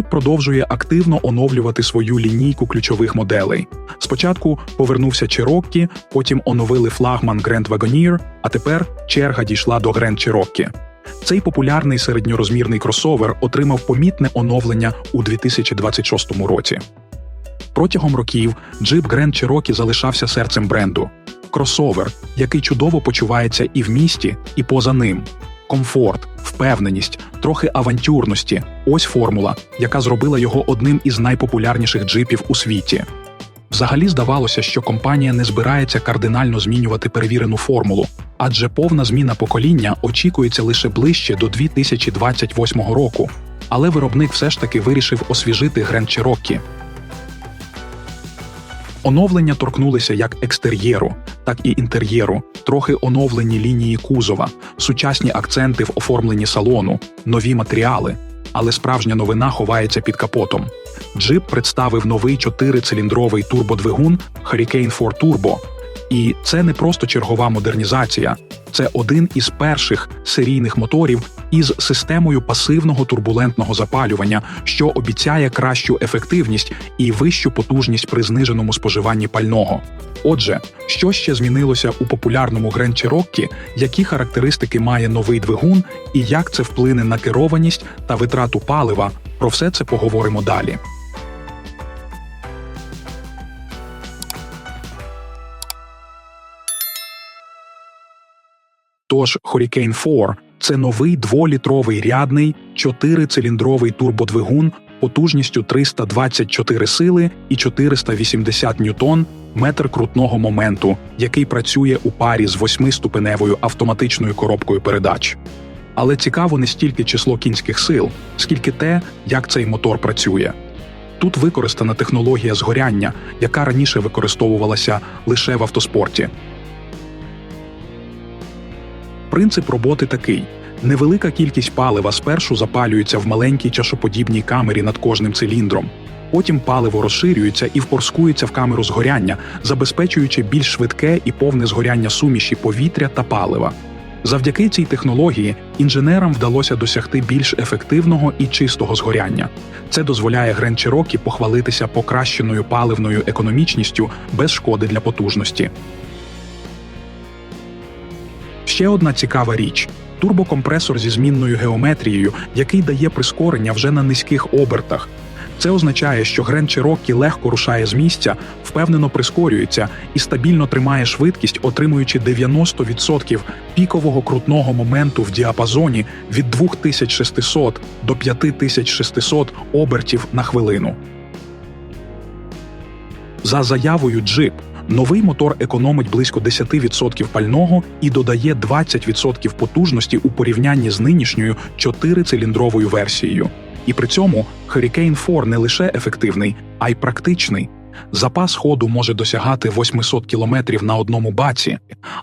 Jeep продовжує активно оновлювати свою лінійку ключових моделей. Спочатку повернувся Cherokee, потім оновили флагман Grand Wagoneer, а тепер черга дійшла до Grand Cherokee. Цей популярний середньорозмірний кросовер отримав помітне оновлення у 2026 році. Протягом років Jeep Grand Cherokee залишався серцем бренду. Кросовер, який чудово почувається і в місті, і поза ним. Комфорт, впевненість, трохи авантюрності ось формула, яка зробила його одним із найпопулярніших джипів у світі. Взагалі здавалося, що компанія не збирається кардинально змінювати перевірену формулу, адже повна зміна покоління очікується лише ближче до 2028 року. Але виробник все ж таки вирішив освіжити Grand Cherokee. Оновлення торкнулися як екстер'єру, так і інтер'єру, трохи оновлені лінії кузова, сучасні акценти в оформленні салону, нові матеріали. Але справжня новина ховається під капотом. Джип представив новий чотирициліндровий турбодвигун Hurricane 4 Turbo. І це не просто чергова модернізація, це один із перших серійних моторів із системою пасивного турбулентного запалювання, що обіцяє кращу ефективність і вищу потужність при зниженому споживанні пального. Отже, що ще змінилося у популярному Grand Cherokee, які характеристики має новий двигун і як це вплине на керованість та витрату палива, про все це поговоримо далі. Тож Hurricane 4 – це новий дволітровий рядний чотирициліндровий турбодвигун потужністю 324 сили і 480 ньютон метр крутного моменту, який працює у парі з восьмиступеневою автоматичною коробкою передач. Але цікаво не стільки число кінських сил, скільки те, як цей мотор працює. Тут використана технологія згоряння, яка раніше використовувалася лише в автоспорті. Принцип роботи такий: невелика кількість палива спершу запалюється в маленькій чашоподібній камері над кожним циліндром. Потім паливо розширюється і впорскується в камеру згоряння, забезпечуючи більш швидке і повне згоряння суміші повітря та палива. Завдяки цій технології інженерам вдалося досягти більш ефективного і чистого згоряння. Це дозволяє Grand похвалитися покращеною паливною економічністю без шкоди для потужності. Ще одна цікава річ турбокомпресор зі змінною геометрією, який дає прискорення вже на низьких обертах. Це означає, що Grand Cherokee легко рушає з місця, впевнено прискорюється і стабільно тримає швидкість, отримуючи 90% пікового крутного моменту в діапазоні від 2600 до 5600 обертів на хвилину. За заявою Jeep, новий мотор економить близько 10% пального і додає 20% потужності у порівнянні з нинішньою 4-циліндровою версією. І при цьому Hurricane 4 не лише ефективний, а й практичний. Запас ходу може досягати 800 км на одному баці,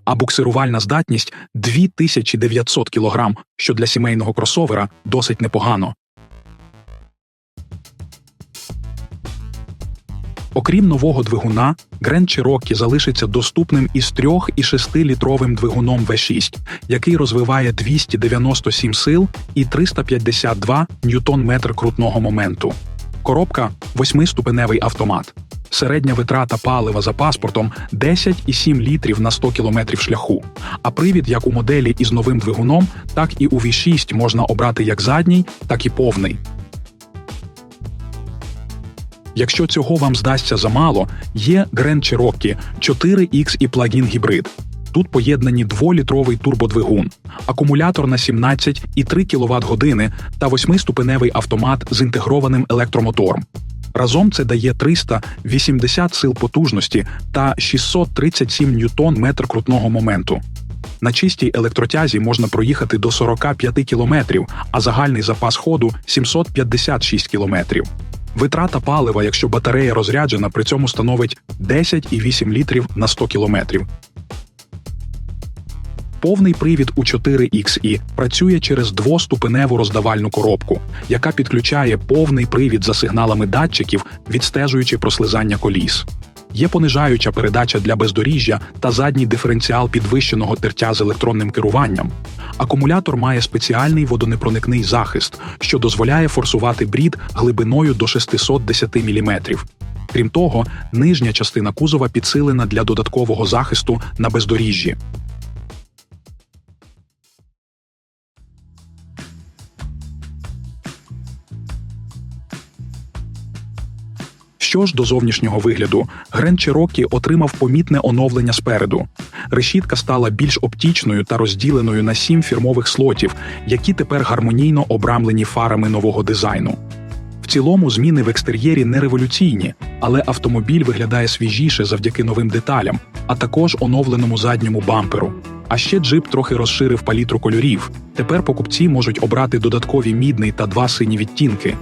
а буксирувальна здатність 2900 кг, що для сімейного кросовера досить непогано. Окрім нового двигуна, Grand Cherokee залишиться доступним із 3 і 6-літровим двигуном V6, який розвиває 297 сил і 352 ньютон-метр крутного моменту. Коробка восьмиступеневий автомат. Середня витрата палива за паспортом 10,7 літрів на 100 кілометрів шляху. А привід як у моделі із новим двигуном, так і у V6 можна обрати як задній, так і повний. Якщо цього вам здасться замало, є Grand Cherokee 4X і плагін гібрид. Тут поєднані дволітровий турбодвигун, акумулятор на 17 і 3 кВт години та восьмиступеневий автомат з інтегрованим електромотором. Разом це дає 380 сил потужності та 637 ньютон метр крутного моменту. На чистій електротязі можна проїхати до 45 кілометрів, а загальний запас ходу 756 кілометрів. Витрата палива, якщо батарея розряджена, при цьому становить 10,8 літрів на 100 кілометрів. Повний привід у 4XI працює через двоступеневу роздавальну коробку, яка підключає повний привід за сигналами датчиків, відстежуючи прослизання коліс. Є понижаюча передача для бездоріжжя та задній диференціал підвищеного тертя з електронним керуванням. Акумулятор має спеціальний водонепроникний захист, що дозволяє форсувати брід глибиною до 610 мм. Крім того, нижня частина кузова підсилена для додаткового захисту на бездоріжжі. Що ж до зовнішнього вигляду, Grand Cherokee отримав помітне оновлення спереду. Решітка стала більш оптічною та розділеною на сім фірмових слотів, які тепер гармонійно обрамлені фарами нового дизайну. В цілому зміни в екстер'єрі не революційні, але автомобіль виглядає свіжіше завдяки новим деталям, а також оновленому задньому бамперу. А ще джип трохи розширив палітру кольорів. Тепер покупці можуть обрати додаткові мідний та два сині відтінки.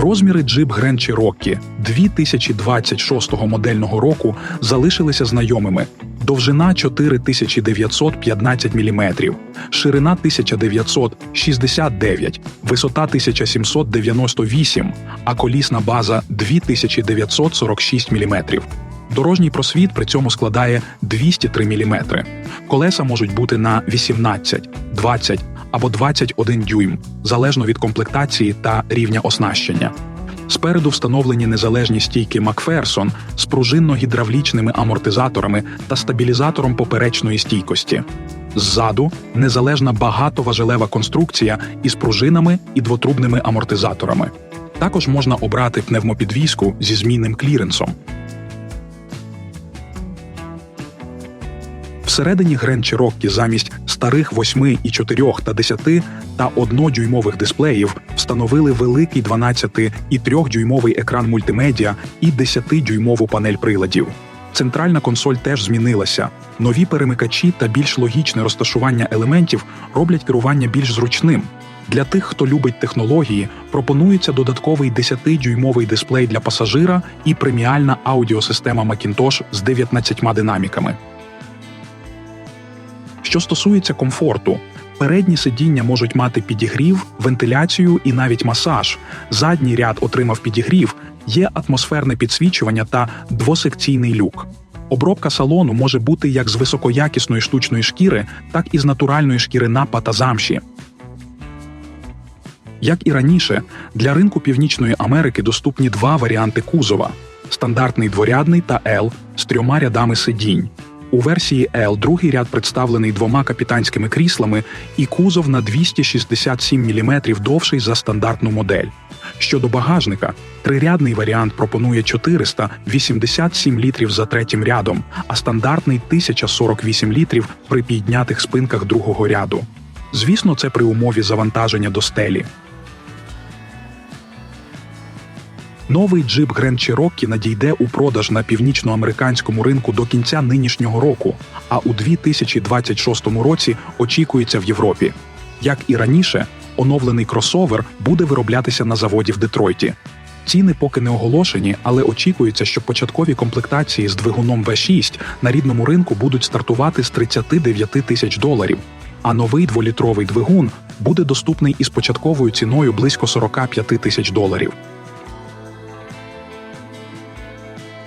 Розміри Jeep Grand Cherokee 2026 модельного року залишилися знайомими. Довжина 4915 мм, ширина 1969, висота 1798, а колісна база 2946 мм. Дорожній просвіт при цьому складає 203 мм. Колеса можуть бути на 18, 20 або 21 дюйм, залежно від комплектації та рівня оснащення. Спереду встановлені незалежні стійки Макферсон з пружинно-гідравлічними амортизаторами та стабілізатором поперечної стійкості. Ззаду незалежна багатоважелева конструкція із пружинами і двотрубними амортизаторами. Також можна обрати пневмопідвізку зі змінним кліренсом. Всередині Grand Cherokee замість старих 8 і 4 та 10 та 1-дюймових дисплеїв встановили великий 12 і 3-дюймовий екран мультимедіа і 10-дюймову панель приладів. Центральна консоль теж змінилася. Нові перемикачі та більш логічне розташування елементів роблять керування більш зручним. Для тих, хто любить технології, пропонується додатковий 10-дюймовий дисплей для пасажира і преміальна аудіосистема Macintosh з 19 динаміками. Що стосується комфорту, передні сидіння можуть мати підігрів, вентиляцію і навіть масаж. Задній ряд отримав підігрів, є атмосферне підсвічування та двосекційний люк. Обробка салону може бути як з високоякісної штучної шкіри, так і з натуральної шкіри напа та замші. Як і раніше, для ринку Північної Америки доступні два варіанти кузова: стандартний дворядний та L з трьома рядами сидінь. У версії L другий ряд представлений двома капітанськими кріслами і кузов на 267 мм довший за стандартну модель. Щодо багажника, трирядний варіант пропонує 487 літрів за третім рядом, а стандартний 1048 літрів при піднятих спинках другого ряду. Звісно, це при умові завантаження до стелі. Новий джип Grand Cherokee надійде у продаж на північноамериканському ринку до кінця нинішнього року, а у 2026 році очікується в Європі. Як і раніше, оновлений кросовер буде вироблятися на заводі в Детройті. Ціни поки не оголошені, але очікується, що початкові комплектації з двигуном V6 на рідному ринку будуть стартувати з 39 тисяч доларів. А новий дволітровий двигун буде доступний із початковою ціною близько 45 тисяч доларів.